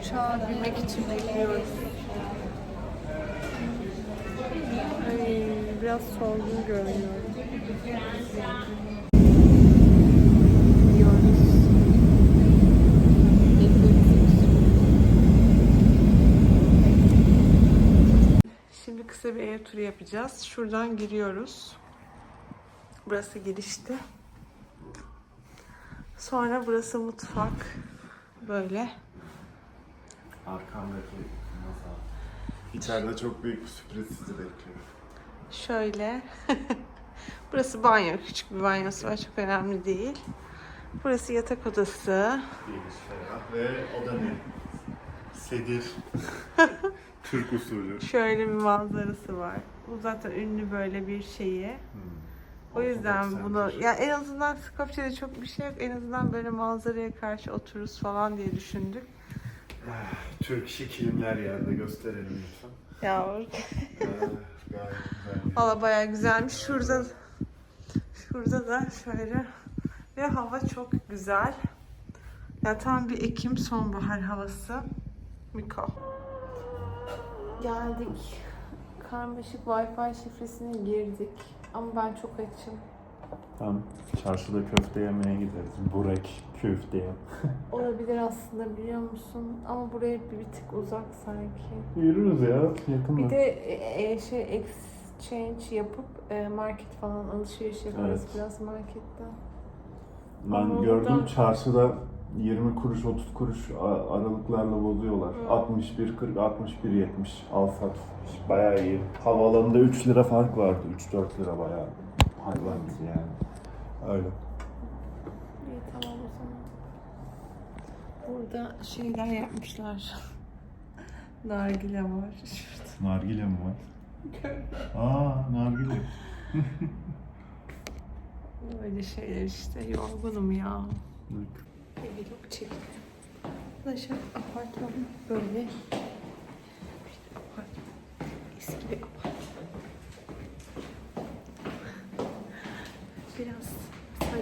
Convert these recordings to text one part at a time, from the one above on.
uçağa binmek için bekliyoruz. Ay, biraz solgun görünüyor. Şimdi kısa bir ev turu yapacağız. Şuradan giriyoruz. Burası girişte. Sonra burası mutfak. Böyle. Arkamdaki masa. İçeride çok büyük bir sürpriz sizi bekliyor. Şöyle. burası banyo. Küçük bir banyosu var. Çok önemli değil. Burası yatak odası. Geniş ferah ve o da ne? Sedir. Türk usulü. Şöyle bir manzarası var. Bu zaten ünlü böyle bir şeyi. Hmm. O yüzden bunu ya en azından Skopje'de çok bir şey yok. En azından böyle manzaraya karşı otururuz falan diye düşündük. Türk şık filmler yerde gösterelim lütfen. Ya güzel. valla bayağı güzelmiş. Şurada şurada da şöyle ve hava çok güzel. Ya tam bir Ekim sonbahar havası. Miko. Geldik. Karmaşık Wi-Fi şifresini girdik. Ama ben çok açım. Tam çarşıda köfte yemeye gideriz. Burek köfteye. Olabilir aslında biliyor musun? Ama buraya bir, bir tık uzak sanki. Yürürüz ya yakın Bir de e, e, şey exchange yapıp e, market falan alışveriş yaparız Evet. biraz marketten. Ben Ama gördüm oradan- çarşıda 20 kuruş 30 kuruş a- aralıklarla bozuyorlar. Hı. 61 40 61 70 al sat. Bayağı iyi. Havaalanında 3 lira fark vardı. 3 4 lira bayağı. Hayvan yani. Öyle. İyi tamam o zaman. Burada şeyler yapmışlar. Nargile var. Şurada. Nargile mi var? Aa nargile. Böyle şeyler işte. Yorgunum ya. Bir vlog çektim. Arkadaşlar apartman böyle apartman. Eski bir apartman. Biraz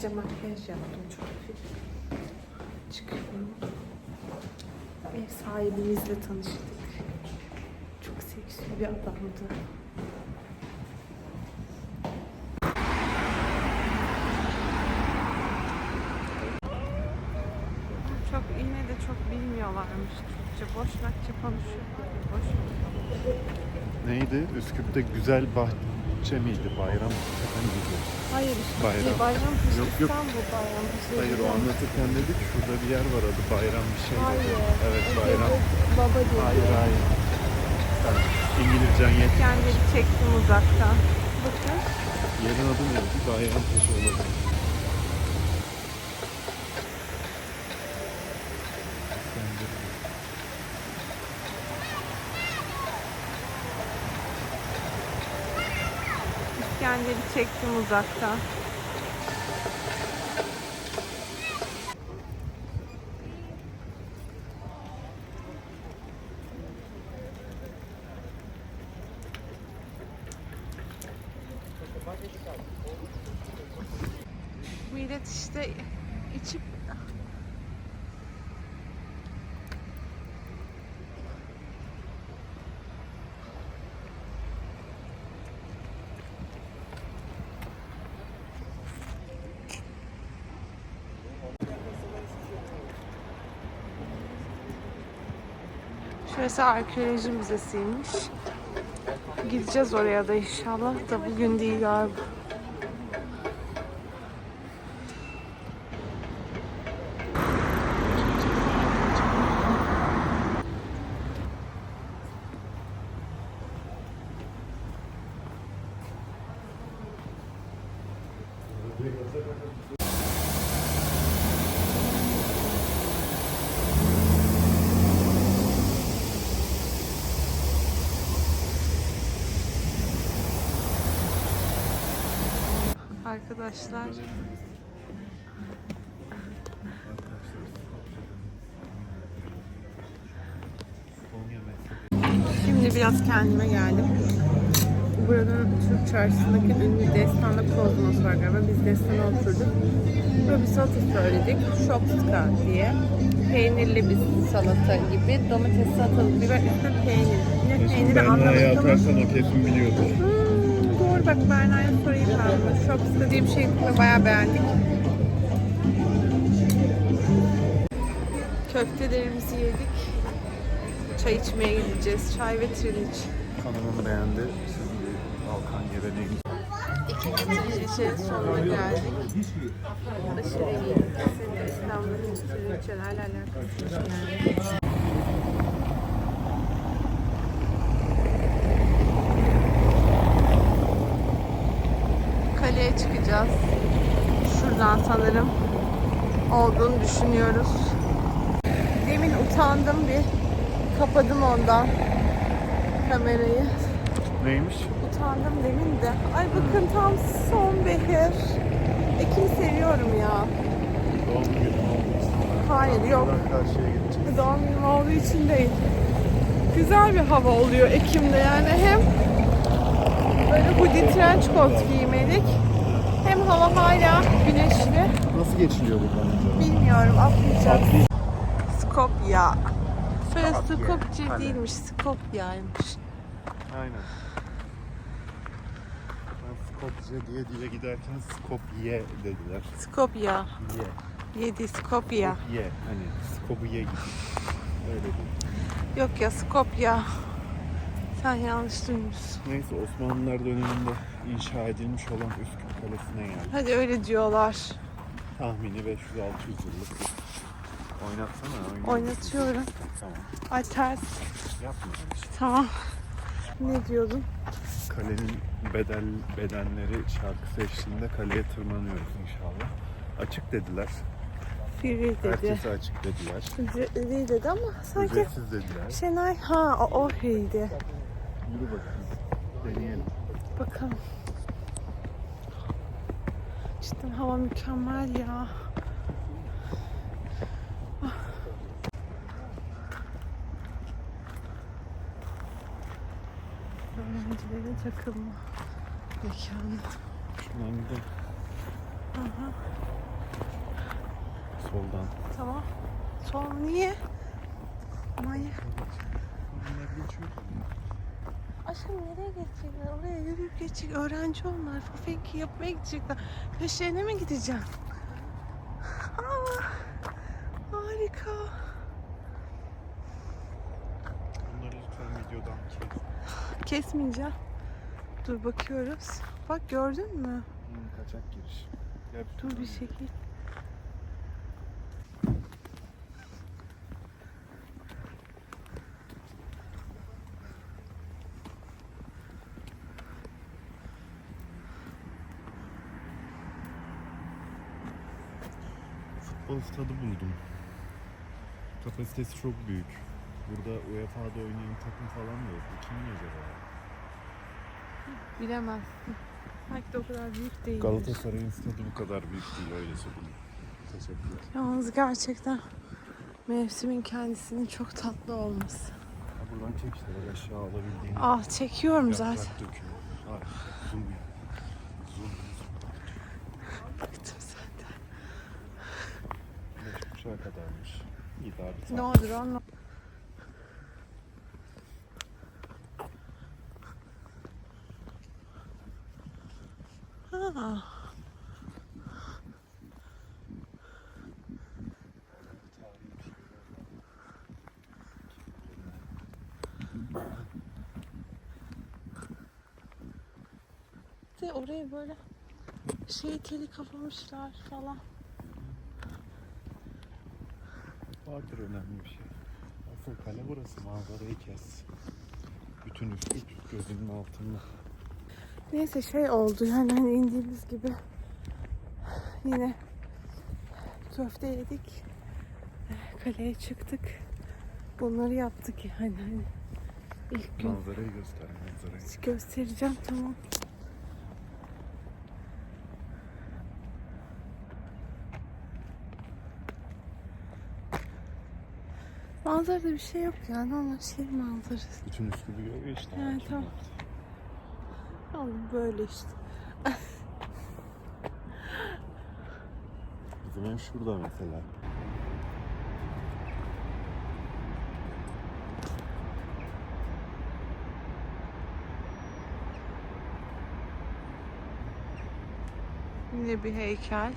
sadece makyaj yaptım çok hafif. Çıkıyorum. Ev sahibimizle tanıştık. Çok seksi bir adamdı. Çok yine de çok bilmiyorlarmış Türkçe. Boşnakça konuşuyor. Boş Neydi? Üsküp'te güzel bahçe miydi? Bayram miydi? Hayır işte. Bayram. Bayram Yok, yok. İstanbul bayramı. Hayır o anlatırken dedik şurada bir yer var adı Bayram bir şey Hayır. dedi. Evet Bayram. Baba dedi. Hayır hayır. Sen İngilizcen yet. Kendini çektim uzaktan. Bakın. Yerin adı neydi? Bayram taşı olabilir. Bence de. İskender'i çektim uzaktan. Millet işte içip Şurası arkeoloji müzesiymiş. Gideceğiz oraya da inşallah da bugün değil galiba. Arkadaşlar. Şimdi biraz kendime geldim. buranın Türk çarşısındaki ünlü Destan'da kozmos var galiba. Biz Destan'a oturduk. Böyle bir salata söyledik. Shopska diye. Peynirli bir salata gibi. Domates, salatalık, biber, üstüne peynir. Yine peyniri anlamadık ama. o kesin biliyordur. Doğru bak Berna'ya sorayım ben bunu. Shopska diye bir şey bayağı beğendik. Köftelerimizi yedik. Çay içmeye gideceğiz. Çay ve trileç. Hanımım beğendi. Şimdi Balkan geleneğimiz. İkinci trileçe sonuna geldik. Aşırı iyi. İstanbul'un trileçelerle alakalı. Yani. Kaleye çıkacağız. Şuradan sanırım olduğunu düşünüyoruz. Demin utandım bir kapadım ondan kamerayı. Neymiş? Utandım demin de. Ay bakın tam sonbahar. Ekim seviyorum ya. Doğum günü. Hayır yok. Doğum günüm olduğu için değil. Güzel bir hava oluyor Ekim'de yani hem böyle hoodie trench coat giymelik hem hava hala güneşli. Nasıl geçiliyor buradan acaba? Bilmiyorum atlayacağız. Skopya. Şöyle Skopje. Skopje Hadi. değilmiş, Skopya'ymış. Aynen. Ben Skopje diye diye giderken Skopje dediler. Skopya. Ye. Yedi Skopya. Ye. Hani Skopje gibi. Öyle değil. Yok ya Skopya. Sen yanlış duymuşsun. Neyse Osmanlılar döneminde inşa edilmiş olan Üsküp Kalesi'ne geldik. Hadi öyle diyorlar. Tahmini 500-600 yıllık. Oynatsana. oyunu. Oynatıyorum. Tamam. Ay ters. Yapma. Tamam. Ne diyordun? Kalenin bedel bedenleri şarkısı eşliğinde kaleye tırmanıyoruz inşallah. Açık dediler. Free dedi. Herkese açık dediler. Değil dedi ama sanki Ücretsiz dediler. Şenay ha o, o heydi. Yürü bakalım. Deneyelim. Bakalım. Cidden hava mükemmel ya. Ah. Öğrencilerin takılma mekanı. Şuradan gidelim. Aha, Soldan. tamam. Sol niye? Manyak. Bunlar geçiyor. Aşkım nereye geçecekler? Oraya yürüyüp geçecek. Öğrenci onlar. Fafenki yapmaya gidecekler. Peşlerine mi gideceğim? Aa, harika. Bunları lütfen videodan kes. Kesmeyeceğim. Dur bakıyoruz. Bak gördün mü? Hı, kaçak giriş. Gel Dur bir şekil. Futbol stadı buldum. Kapasitesi çok büyük. Burada UEFA'da oynayan takım falan da yok. Kim acaba? Bilemezsin. Belki de o kadar büyük değil. Galatasaray'ın stadı bu kadar büyük değil öyle söyleyeyim. Teşekkürler. Yalnız gerçekten mevsimin kendisinin çok tatlı olması. Ha, buradan çek işte aşağı alabildiğini. Ah çekiyorum zaten. Yaprak zoom yap. Zoom. Kuşağa kadarmış. İyi daha bir Ne olur anla. Ha. De oraya böyle şey teli kapamışlar falan. Vardır önemli bir şey. Asıl kale burası. Manzarayı kes. Bütün Üsküp gözünün altında. Neyse şey oldu yani hani indiğimiz gibi yine köfte yedik. Kaleye çıktık. Bunları yaptık yani. Hani ilk gün Manzarayı göster manzarayı. göstereceğim tamam. Manzarada bir şey yok ya. Normal şehir manzarası. Bütün Üsküp'ü görüyor işte. Evet, tamam. Oğlum böyle işte. Bizim ev şurada mesela. Yine bir heykel.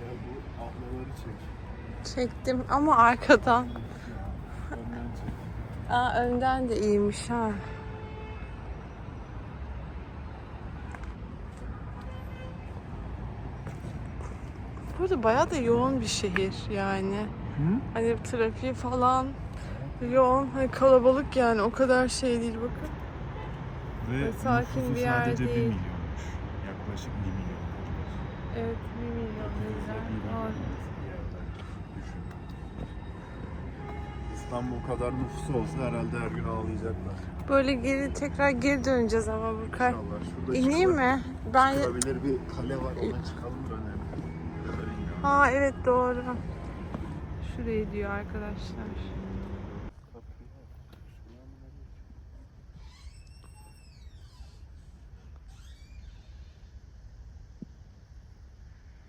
Gel bu ablaları çek. Çektim ama arkadan. Aa önden de iyiymiş ha. Burada bayağı da yoğun bir şehir yani. Hı? Hani trafiği falan yoğun, hani kalabalık yani o kadar şey değil bakın. Ve sakin nüfusu bir yer sadece değil. 1 milyonmuş. Yaklaşık 1 milyon. Evet, 1 milyon lira. Var. Düşün. İstanbul kadar nüfusu olsa herhalde her gün ağlayacaklar. Böyle geri tekrar geri döneceğiz ama Burkay. İnşallah. Şurada İneyim çıkılır- mi? Ben Çıkılabilir bir kale var ona çıkalım iyi ya. Ha evet doğru. Şurayı diyor arkadaşlar.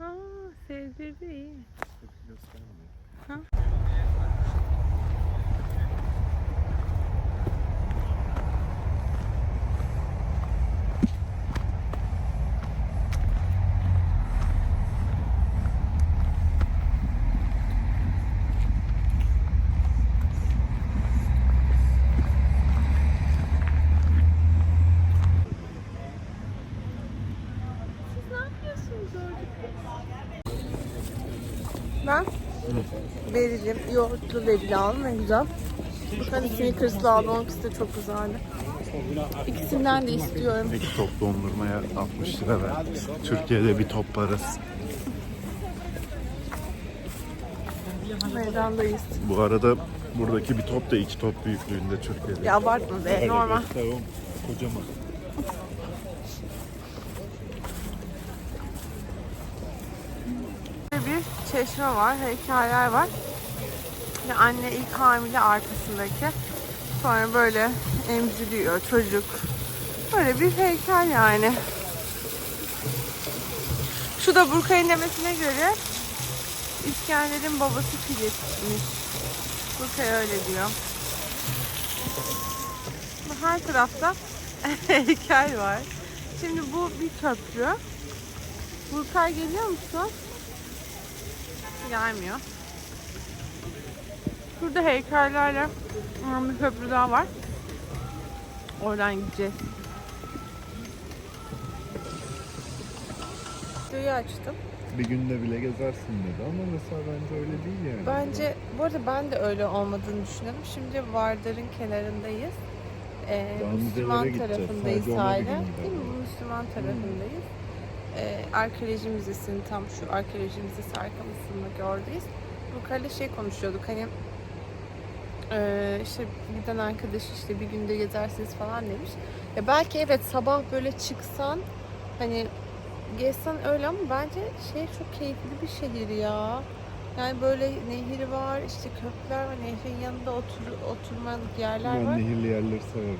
Aa, sevdirdi iyi. Göstermiyor. Siz ne yapıyorsunuz orada? Ben verilim, yoğurtlu verili aldım ne güzel. Ben Snickers'lı aldım, onunkisi de çok güzeldi. İkisinden de istiyorum. İki top dondurmaya 60 lira verdik. Türkiye'de bir top parası. Meydandayız. Bu arada buradaki bir top da iki top büyüklüğünde Türkiye'de. Ya abartma be, normal. Kocaman. Böyle bir çeşme var, heykeller var. Ve anne ilk hamile arkasındaki. Sonra böyle emziriyor çocuk. Böyle bir heykel yani. Şu da Burkay'ın demesine göre İskender'in babası Filip'miş. Burkay öyle diyor. Her tarafta heykel var. Şimdi bu bir köprü. Burkay geliyor musun? Gelmiyor. Burada heykellerle bir köprü daha var. Oradan gideceğiz. Videoyu açtım. Bir günde bile gezersin dedi ama mesela bence öyle değil yani. Bence, bu arada ben de öyle olmadığını düşünüyorum. Şimdi Vardar'ın kenarındayız. Ee, Daha Müslüman müzelere gideceğiz. tarafındayız Sadece ona bir hala. gün Değil mi? gidelim. Müslüman tarafındayız. Ee, arkeoloji müzesinin tam şu arkeoloji müzesi arkamızındaki oradayız. Bu kale şey konuşuyorduk hani ee, işte giden arkadaş işte bir günde gezersiniz falan demiş. Ya belki evet sabah böyle çıksan hani gezsen öyle ama bence şey çok keyifli bir şehir ya. Yani böyle nehir var, işte köprüler var, nehrin yanında otur, oturmalık yerler Ben var. nehirli yerleri severim.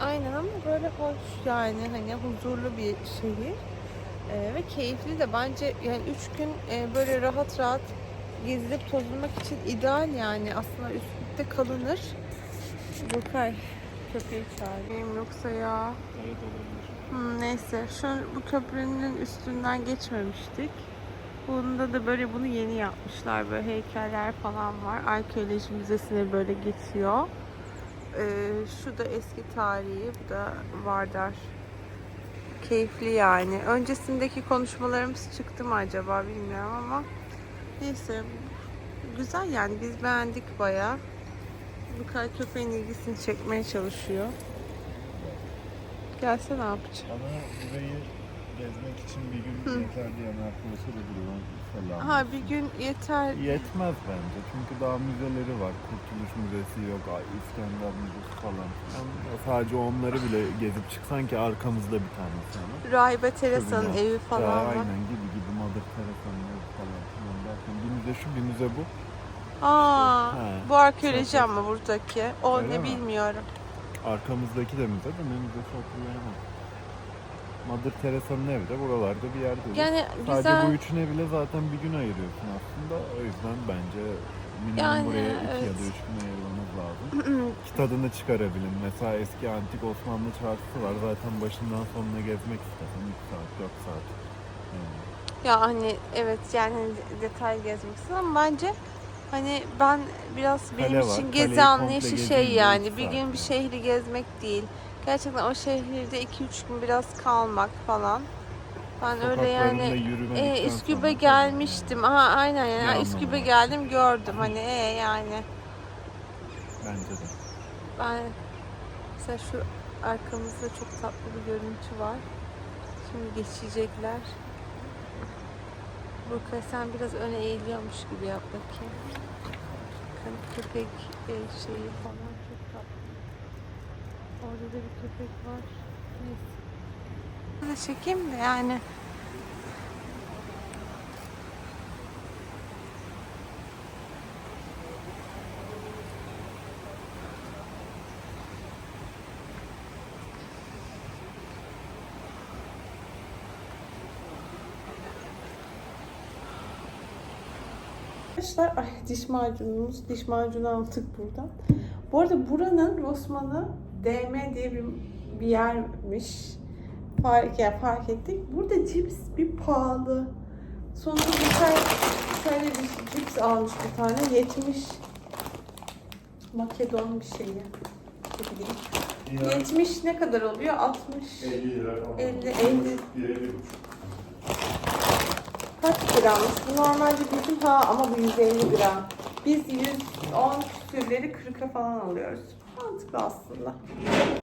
Aynen ama böyle hoş yani hani huzurlu bir şehir. Ee, ve keyifli de bence yani üç gün e, böyle rahat rahat gezilip tozulmak için ideal yani aslında üstte kalınır. Burkay köpeği çağırayım yoksa ya. Hmm, neyse şu bu köprünün üstünden geçmemiştik. Bunda da böyle bunu yeni yapmışlar. Böyle heykeller falan var. Arkeoloji müzesine böyle geçiyor. Ee, şu da eski tarihi. Bu da Vardar. Keyifli yani. Öncesindeki konuşmalarımız çıktı mı acaba bilmiyorum ama neyse. Güzel yani biz beğendik bayağı. Bu kadar köpeğin ilgisini çekmeye çalışıyor. Gelse ne yapacak? Bana burayı gezmek için bir gün yeter diyen arkadaşa da selam. Ha bir gün yeter. Yetmez bence çünkü daha müzeleri var. Kurtuluş Müzesi yok, İskender Müzesi falan. Yani sadece onları bile gezip çıksan ki arkamızda bir tanesi ama. Rahibe Teresa'nın evi falan Ya var. Aynen gibi gibi Mother Teresa'nın evi falan filan derken bir müze şu bir müze bu. Aa, He. bu arkeoloji ama buradaki. O Öyle ne mi? bilmiyorum. Arkamızdaki de müze de ne müzesi hatırlayamam. Mother Teresa'nın evi de buralarda bir yerde. Yani Sadece güzel. bu üçüne bile zaten bir gün ayırıyorsun aslında. O yüzden bence minimum Yani, buraya iki ya da evet. üç gün ayırmamız lazım. Ki tadını çıkarabilin. Mesela eski antik Osmanlı çarşısı var. Zaten başından sonuna gezmek istesen 3 saat, 4 saat. Yani Ya hani evet yani detay gezmek istedim ama bence hani ben biraz benim Kale var. için Kaleyi gezi komple anlayışı şey yani bir saat gün yani. bir şehri gezmek değil. Gerçekten o şehirde 2-3 gün biraz kalmak falan. Ben öyle yani e, Üsküp'e gelmiştim. Aha aynen yani anlamı Üsküp'e geldim gördüm hani e yani. Bence de. Ben mesela şu arkamızda çok tatlı bir görüntü var. Şimdi geçecekler. Burkay sen biraz öne eğiliyormuş gibi yap bakayım. Köpek e, şeyi falan çok tatlı. Orada da bir köpek var. Neyse. Burada çekeyim de yani. Arkadaşlar ay diş macunumuz, diş macunu aldık buradan. Bu arada buranın Osman'ı DM diye bir, bir yermiş. Fark, yani fark ettik. Burada cips bir pahalı. Sonunda bir tane şöyle bir cips almış bir tane. 70 Makedon bir şeyi. Bileyim. 70 ne kadar oluyor? 60 50 lira falan. 50, 50. Birebir Kaç grammış? Bu normalde bizim ha ama bu 150 gram. Biz 110 küsürleri 40'a falan alıyoruz. Mantıklı aslında.